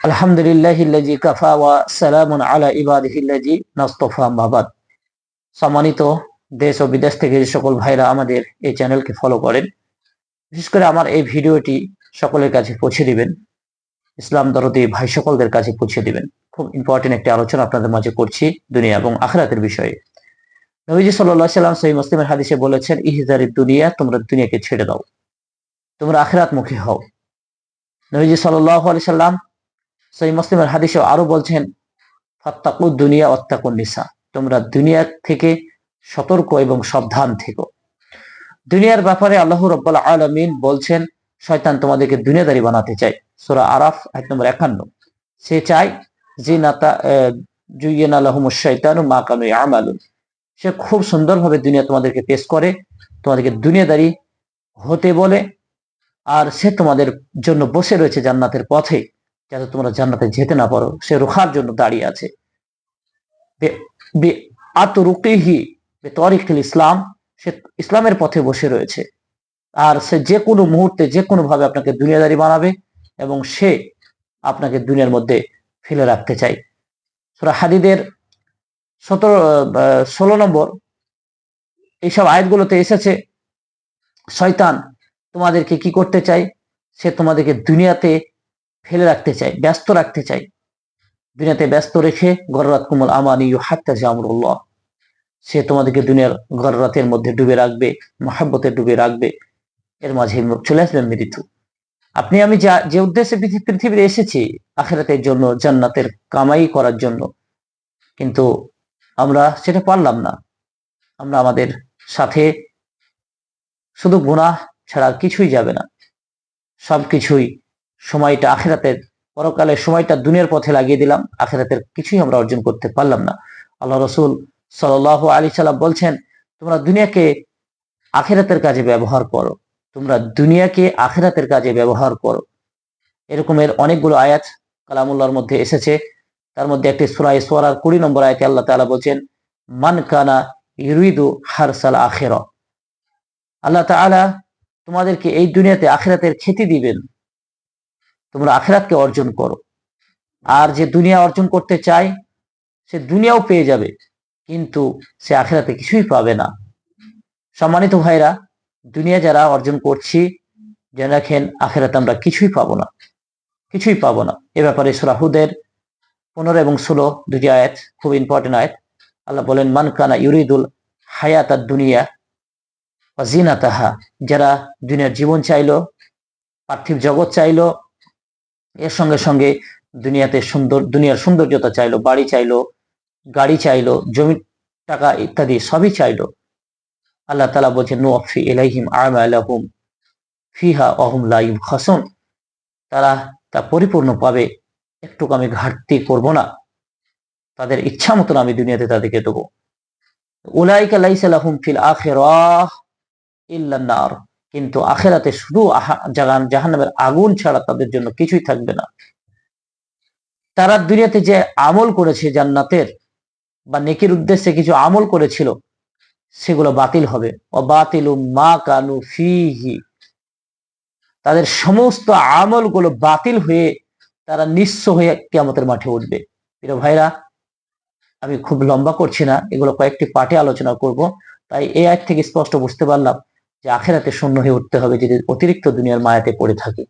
আলহামদুলিল্লাহি কাফা ওয়া সালামুন আলা ইবাদিহিল্লাজি নাস্তফা মাবাদ সম্মানিত দেশ ও বিদেশ থেকে যে সকল ভাইরা আমাদের এই চ্যানেলকে ফলো করেন, বিশেষ করে আমার এই ভিডিওটি সকলের কাছে পৌঁছে দিবেন, ইসলাম দরদি ভাই সকলদের কাছে পৌঁছে দিবেন। খুব ইম্পর্টেন্ট একটি আলোচনা আপনাদের মাঝে করছি দুনিয়া এবং আখরাতের বিষয়ে। নবীজি সাল্লাহ সাল্লাম সহি মুসলিমের হাদিসে বলেছেন, ইহজারি দুনিয়া, তোমরা দুনিয়াকে ছেড়ে দাও। তোমরা আখরাত মুখী হও। নবীজি সাল্লাহ আলি সাল্লাম সহি মুসলিমের হাদিসে আরও বলছেন, ফাত্তাকু দুনিয়া অত্তাকুন নিসা। তোমরা দুনিয়া থেকে সতর্ক এবং সাবধান থেকো। দুনিয়ার ব্যাপারে আল্লাহ রব্বাল আলমিন বলছেন, শয়তান তোমাদেরকে দুনিয়াদারি বানাতে চায়। সোরা আরাফ এক নম্বর একান্ন। সে চায় যে নাতা জুইয়েন আলহম শৈতানু মা কানু আমালুন সে খুব সুন্দরভাবে দুনিয়া তোমাদেরকে পেশ করে, তোমাদেরকে দুনিয়াদারি হতে বলে, আর সে তোমাদের জন্য বসে রয়েছে জান্নাতের পথে। যাতে তোমরা জান্নাতে যেতে না পারো? সে রুখার জন্য দাঁড়িয়ে আছে। আতরুকিহি তরিকুল ইসলাম, সে ইসলামের পথে বসে রয়েছে। আর সে যে কোনো মুহূর্তে, যে কোনো ভাবে আপনাকে দুনিয়াদারি বানাবে এবং সে আপনাকে দুনিয়ার মধ্যে ফেলে রাখতে চাই সুরা হাদিদের সতেরো ষোলো নম্বর, এইসব আয়াতগুলোতে এসেছে, শয়তান তোমাদেরকে কি করতে চাই সে তোমাদেরকে দুনিয়াতে ফেলে রাখতে চাই, ব্যস্ত রাখতে চাই। দুনিয়াতে ব্যস্ত রেখে গররাত কুমল আমানি হাত্তা জামরুল্লাহ সে তোমাদেরকে দুনিয়ার গররাতের মধ্যে ডুবে রাখবে, মহাব্বতে ডুবে রাখবে। এর মাঝে চলে আসবে মৃত্যু। আপনি, আমি যা, যে উদ্দেশ্যে পৃথিবীতে এসেছি, আখেরাতের জন্য, জান্নাতের কামাই করার জন্য, কিন্তু আমরা সেটা পারলাম না। আমরা আমাদের সাথে শুধু গুণা ছাড়া কিছুই যাবে না। সবকিছুই সময়টা আখেরাতের পরকালের সময়টা দুনিয়ার পথে লাগিয়ে দিলাম, আখেরাতের কিছুই আমরা অর্জন করতে পারলাম না। আল্লাহ রসুল সাল আলী সাল্লাম বলছেন, তোমরা দুনিয়াকে আখেরাতের কাজে ব্যবহার করো। তোমরা দুনিয়াকে আখেরাতের কাজে ব্যবহার করো। এরকমের অনেকগুলো আয়াত কালামুল্লাহর মধ্যে এসেছে। তার মধ্যে একটি সুরাই সোয়ার কুড়ি নম্বর আয়তে আল্লাহ তালা বলছেন, মান কানা ইরুইদু হারসাল আখের। আল্লাহ তোমাদেরকে এই দুনিয়াতে আখেরাতের খ্যাতি দিবেন। তোমরা আখেরাতকে অর্জন করো। আর যে দুনিয়া অর্জন করতে চায়, সে দুনিয়াও পেয়ে যাবে, কিন্তু সে আখেরাতে কিছুই পাবে না। সম্মানিত ভাইরা, দুনিয়া যারা অর্জন করছি, জেনে রাখেন আখেরাতে আমরা কিছুই পাবো না। কিছুই পাবো না। এ ব্যাপারে সুরাহুদের পনেরো এবং ষোলো দুটি আয়াত খুব ইম্পর্টেন্ট আয়াত। আল্লাহ বলেন, মান কানা ইউরিদুল হায়াত দুনিয়া জিনা তাহা যারা দুনিয়ার জীবন চাইলো, পার্থিব জগৎ চাইলো এর সঙ্গে সঙ্গে দুনিয়াতে সুন্দর, দুনিয়ার সৌন্দর্যতা চাইলো, বাড়ি চাইলো, গাড়ি চাইলো, জমি, টাকা ইত্যাদি সবই চাইলো। আল্লাহ তালা বলছেন নুফি এলাইহিম আলাহুম ফিহা অহম লাইম খসন তারা তা পরিপূর্ণ পাবে, একটুকু আমি ঘাটতি করব না। তাদের ইচ্ছা মতন আমি দুনিয়াতে তাদেরকে দেবো। উলাইকা লাইসালাহুম ফিল আখিরাহ ইল্লান্নার কিন্তু আখেরাতে শুধু জাগান, জাহান্নামের আগুন ছাড়া তাদের জন্য কিছুই থাকবে না। তারা দুনিয়াতে যে আমল করেছে জান্নাতের বা নেকির উদ্দেশ্যে কিছু আমল করেছিল, সেগুলো বাতিল হবে। অবাতিল মা কানু ফিহি। তাদের সমস্ত আমলগুলো বাতিল হয়ে তারা নিঃস্ব হয়ে কেমতের মাঠে উঠবে। প্রিয় ভাইরা, আমি খুব লম্বা করছি না, এগুলো কয়েকটি পাঠে আলোচনা করব, তাই এই আয় থেকে স্পষ্ট বুঝতে পারলাম। যে আখেরাতে শূন্য হয়ে উঠতে হবে যদি অতিরিক্ত দুনিয়ার মায়াতে পড়ে থাকে।